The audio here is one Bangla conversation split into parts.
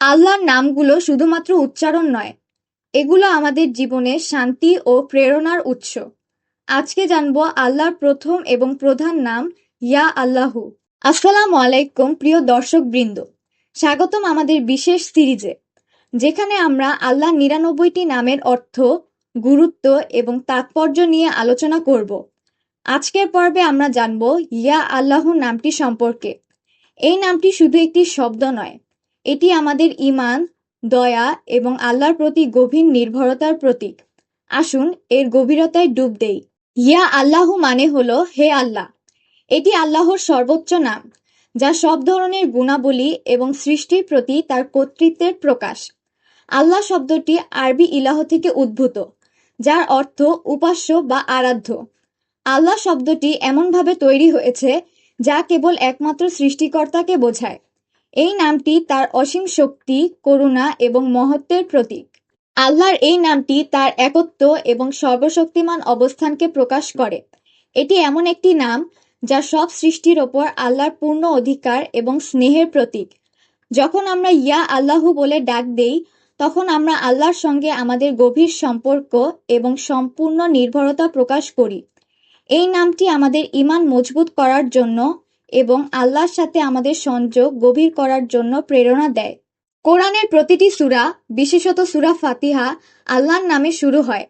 আল্লাহর নামগুলো শুধুমাত্র উচ্চারণ নয়, এগুলো আমাদের জীবনে শান্তি ও প্রেরণার উৎস। আজকে জানব আল্লাহর প্রথম এবং প্রধান নাম, ইয়া আল্লাহু। আসসালামু আলাইকুম, প্রিয় দর্শক বৃন্দ স্বাগতম আমাদের বিশেষ সিরিজে, যেখানে আমরা আল্লাহ নিরানব্বইটি নামের অর্থ, গুরুত্ব এবং তাৎপর্য নিয়ে আলোচনা করব। আজকের পর্বে আমরা জানব, ইয়া আল্লাহু নামটি সম্পর্কে। এই নামটি শুধু একটি শব্দ নয় এটি আমাদের ইমান দয়া এবং আল্লাহর প্রতি গভীর নির্ভরতার প্রতীক। আসুন এর গভীরতায় ডুব দেই। ইয়া আল্লাহু মানে হলো হে আল্লাহ। এটি আল্লাহর সর্বোচ্চ নাম, যা সব ধরনের গুণাবলী এবং সৃষ্টির প্রতি তার কর্তৃত্বের প্রকাশ। আল্লাহ শব্দটি আরবি ইলাহ থেকে উদ্ভূত, যার অর্থ উপাস্য বা আরাধ্য। আল্লাহ শব্দটি এমনভাবে তৈরি হয়েছে, যা কেবল একমাত্র সৃষ্টিকর্তাকে বোঝায়। এই নামটি তার অসীম শক্তি, করুণা এবং মহত্বের প্রতীক। আল্লাহর এই নামটি তার একত্ব এবং সর্বশক্তিমান অবস্থানকে প্রকাশ করে। এটি এমন একটি নাম যা সব সৃষ্টির ওপর আল্লাহর পূর্ণ অধিকার এবং স্নেহের প্রতীক। যখন আমরা ইয়া আল্লাহু বলে ডাক দেই, তখন আমরা আল্লাহর সঙ্গে আমাদের গভীর সম্পর্ক এবং সম্পূর্ণ নির্ভরতা প্রকাশ করি। এই নামটি আমাদের ইমান মজবুত করার জন্য এবং আল্লাহর সাথে আমাদের সংযোগ গভীর করার জন্য প্রেরণা দেয়। কোরআনের প্রতিটি সুরা, বিশেষত সুরা ফাতিহা, আল্লাহর নামে শুরু হয়।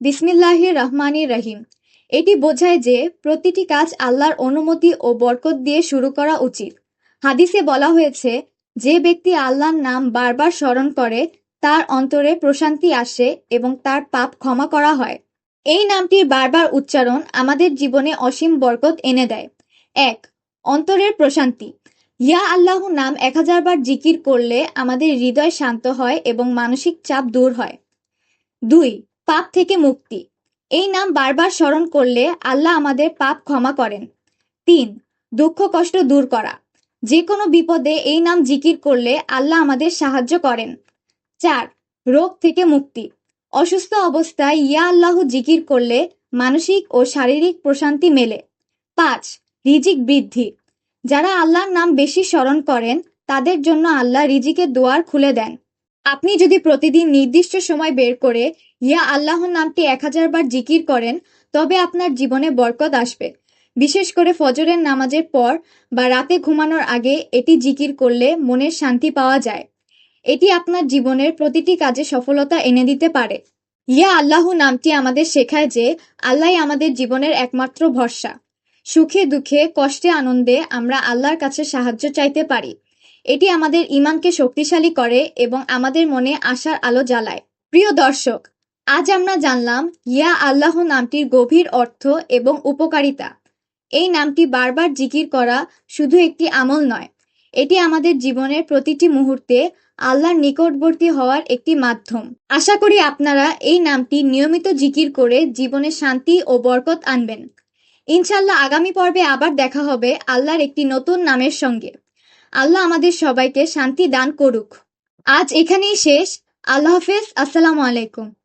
বিসমিল্লাহির রহমানির রহিম। এটি বোঝায় যে প্রতিটি কাজ আল্লাহর অনুমতি ও বরকত দিয়ে শুরু করা উচিত। হাদিসে বলা হয়েছে, যে ব্যক্তি আল্লাহর নাম বারবার স্মরণ করে, তার অন্তরে প্রশান্তি আসে এবং তার পাপ ক্ষমা করা হয়। এই নামটির বারবার উচ্চারণ আমাদের জীবনে অসীম বরকত এনে দেয়। এক অন্তরের প্রশান্তি। ইয়া আল্লাহ নাম এক হাজার বার জিকির করলে আমাদের হৃদয় শান্ত হয় এবং মানসিক চাপ দূর হয়। দুই, পাপ থেকে মুক্তি। এই নাম বারবার স্মরণ করলে আল্লাহ আমাদের পাপ ক্ষমা করেন। তিন, দুঃখ কষ্ট দূর করা। যে কোনো বিপদে এই নাম জিকির করলে আল্লাহ আমাদের সাহায্য করেন। চার, রোগ থেকে মুক্তি। অসুস্থ অবস্থায় ইয়া আল্লাহ জিকির করলে মানসিক ও শারীরিক প্রশান্তি মেলে। পাঁচ রিজিক বৃদ্ধি। যারা আল্লাহর নাম বেশি স্মরণ করেন, তাদের জন্য আল্লাহ রিজিকের দোয়ার খুলে দেন। আপনি যদি প্রতিদিন নির্দিষ্ট সময় বের করে ইয়া আল্লাহর নামটি এক হাজার বার জিকির করেন, তবে আপনার জীবনে বরকত আসবে। বিশেষ করে ফজরের নামাজের পর বা রাতে ঘুমানোর আগে এটি জিকির করলে মনের শান্তি পাওয়া যায়। এটি আপনার জীবনের প্রতিটি কাজে সফলতা এনে দিতে পারে। ইয়া আল্লাহ নামটি আমাদের শেখায় যে আল্লাহ আমাদের জীবনের একমাত্র ভরসা। সুখে, দুঃখে, কষ্টে, আনন্দে আমরা আল্লাহর কাছে সাহায্য চাইতে পারি। এটি আমাদের ইমানকে শক্তিশালী করে এবং আমাদের মনে আশার আলো জ্বালায়। প্রিয় দর্শক, আজ আমরা জানলাম, ইয়া আল্লাহ নামটির গভীর অর্থ এবং উপকারিতা। এই নামটি বারবার জিকির করা শুধু একটি আমল নয়, এটি আমাদের জীবনের প্রতিটি মুহূর্তে আল্লাহর নিকটবর্তী হওয়ার একটি মাধ্যম। আশা করি আপনারা এই নামটি নিয়মিত জিকির করে জীবনে শান্তি ও বরকত আনবেন। ইনশাল্লাহ আগামী পর্বে আবার দেখা হবে আল্লাহর একটি নতুন নামের সঙ্গে। আল্লাহ আমাদের সবাইকে শান্তি দান করুক। আজ এখানেই শেষ। আল্লাহ হাফেজ। আসসালামু আলাইকুম।